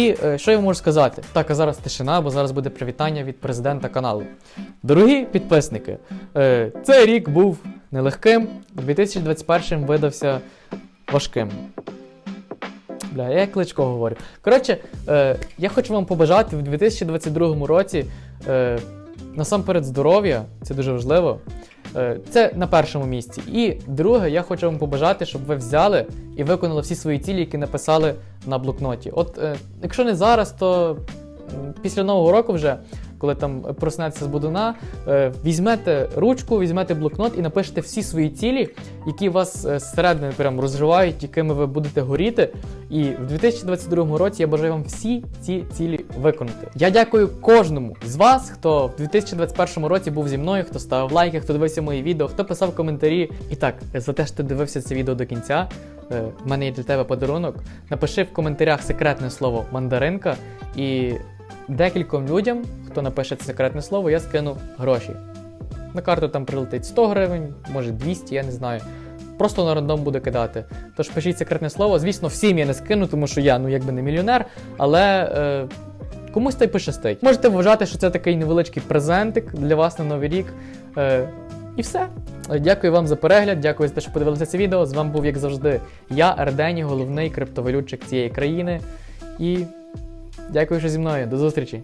І е, що я можу сказати? Так, а зараз тишина, бо зараз буде привітання від президента каналу. Дорогі підписники, е, цей рік був нелегким, 2021 видався важким. Бля, я кличко говорю. Коротше, е, я хочу вам побажати в 2022 році насамперед здоров'я, це дуже важливо. Це на першому місці. І друге, я хочу вам побажати, щоб ви взяли і виконали всі свої цілі, які написали на блокноті. От е, якщо не зараз, то після нового року вже. Коли там проснеться з будуна, е, візьмете ручку, візьмете блокнот і напишете всі свої цілі, які вас е, зсередини прям розривають, якими ви будете горіти. І в 2022 році я бажаю вам всі ці цілі виконати. Я дякую кожному з вас, хто в 2021 році був зі мною, хто ставив лайки, хто дивився мої відео, хто писав коментарі. І так, за те, що ти дивився це відео до кінця. е, В мене є для тебе подарунок. Напиши в коментарях секретне слово мандаринка, і декільком людям, хто напише це секретне слово, я скину гроші. На карту там прилетить 100 гривень, може 200, я не знаю. Просто на рандом буду кидати. Тож пишіть секретне слово. Звісно, всім я не скину, тому що я ну якби не мільйонер, але е, комусь та й пощастить. Можете вважати, що це такий невеличкий презентик для вас на новий рік. Е, і все. Дякую вам за перегляд, дякую за те, що подивилися це відео. З вами був, як завжди, я, Ардені, головний криптовалютчик цієї країни. І дякую, що зі мною. До зустрічі!